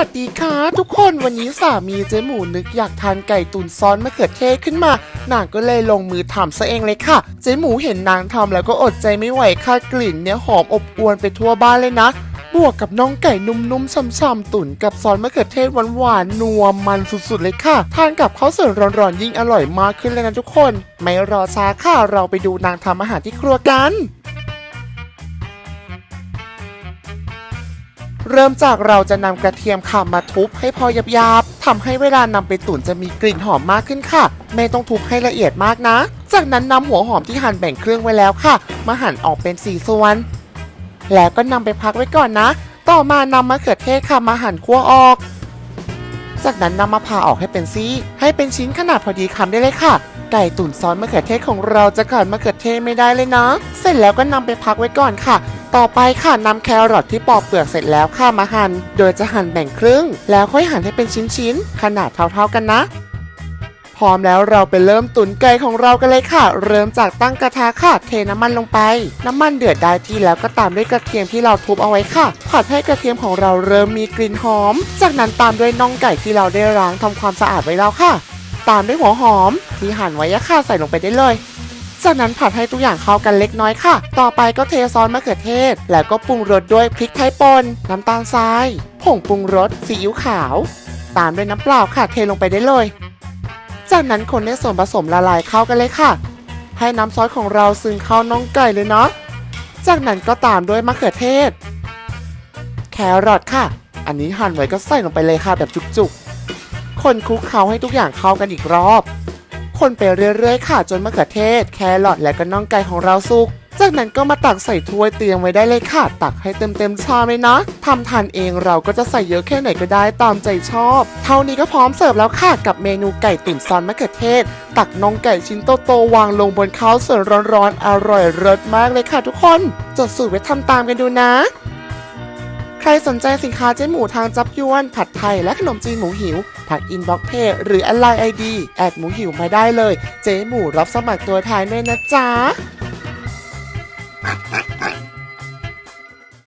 วัสดีค่ะทุกคนวันนี้สามีเจ๊หมูนึกอยากทานไก่ตุนซ้อสมะเขือเทศขึ้นมานางก็เลยลงมือทำซะเองเลยค่ะ เจ๊หมูเห็นนางทำแล้วก็อดใจไม่ไหวค่ะกลิ่นเนี่ยหอมอบอวนไปทั่วบ้านเลยนะ บวกกับน้องไก่นุ่มๆช่ำๆตุ๋นกับซอสมะเขือเทศหวานๆนัวมันสุดๆเลยค่ะ ทานกับข้าวสวยร้อนๆยิ่งอร่อยมากขึ้นเลยนะทุกคน ไม่รอช้าค่ะเราไปดูนางทำอาหารที่ครัวกัน เริ่มจากเราจะนำกระเทียมค่ะมาทุบให้พอหยาบๆทำให้เวลานำไปตุ๋นจะมีกลิ่นหอมมากขึ้นค่ะ ไม่ต้องทุบให้ละเอียดมากนะ จากนั้นนำหัวหอมที่หั่นแบ่งเครื่องไว้แล้วค่ะ มาหั่นออกเป็นสี่ส่วน แล้วก็นำไปพักไว้ก่อนนะ ต่อมานำมะเขือเทศค่ะมาหั่นคั่วออก จากนั้นนำมาผ่าออกให้เป็นซี่ให้เป็นชิ้นขนาดพอดีคำได้เลยค่ะ ไก่ตุ๋นซอสมะเขือเทศของเราจะขาดมะเขือเทศไม่ได้เลยนะ เสร็จแล้วก็นำไปพักไว้ก่อนค่ะ ต่อไปค่ะนำแครอทที่ปอกเปลือกเสร็จแล้วค่ะมาหั่น โดยจะหั่นแบ่งครึ่ง แล้วค่อยหั่นให้เป็นชิ้นๆ ขนาดเท่าๆกันนะ พร้อมแล้วเราไปเริ่มตุ๋นไก่ของเรากันเลยค่ะ เริ่มจากตั้งกระทะค่ะ เทน้ำมันลงไป น้ำมันเดือดได้ที่แล้วก็ตามด้วยกระเทียมที่เราทุบเอาไว้ค่ะ ผัดให้กระเทียมของเราเริ่มมีกลิ่นหอม จากนั้นตามด้วยน่องไก่ที่เราได้ล้างทำความสะอาดไว้แล้วค่ะ ตามด้วยหัวหอมที่หั่นไว้ค่ะใส่ลงไปได้เลย จากนั้นผัดให้ทุกอย่างเข้ากันเล็กน้อยค่ะ ต่อไปก็เทซอสมะเขือเทศ แล้วก็ปรุงรสด้วยพริกไทยป่นน้ำตาลทรายผงปรุงรสซีอิ๊วขาว ตามด้วยน้ำเปล่าค่ะ เทลงไปได้เลย จากนั้นคนให้ส่วนผสมละลายเข้ากันเลยค่ะ ให้น้ำซอสของเราซึมเข้าน่องไก่เลยเนาะจากนั้นก็ตามด้วยมะเขือเทศ แครอทค่ะ อันนี้หั่นไว้ก็ใส่ลงไปเลยค่ะแบบจุกๆ คนคลุกเคล้าให้ทุกอย่างเข้ากันอีกรอบ คนไปเรื่อยๆค่ะจนมะเขือเทศ แครอทและก็น่องไก่ของเราสุก จากนั้นก็มาตักใส่ถ้วยเตรียมไว้ได้เลยค่ะ ตักให้เต็มๆชามเลยนะทำทานเองเราก็จะใส่เยอะแค่ไหนก็ได้ตามใจชอบ เท่านี้ก็พร้อมเสิร์ฟแล้วค่ะกับเมนูไก่ตุ๋นซอสมะเขือเทศ ตักน่องไก่ชิ้นโตๆวางลงบนข้าวสวยร้อนๆอร่อยเลิศมากเลยค่ะ ทุกคน จดสูตรไว้ทำตามกันดูนะ ใครสนใจสินค้าเจ๊หมูทางจับยวน ผัดไทยและขนมจีนหมูหิวทักอินบ็อกเพจหรือแอดไลน์ไอดีแอดหมูหิวมาได้เลย เจ๊หมูรับสมัครตัวแทนด้วยนะจ๊ะ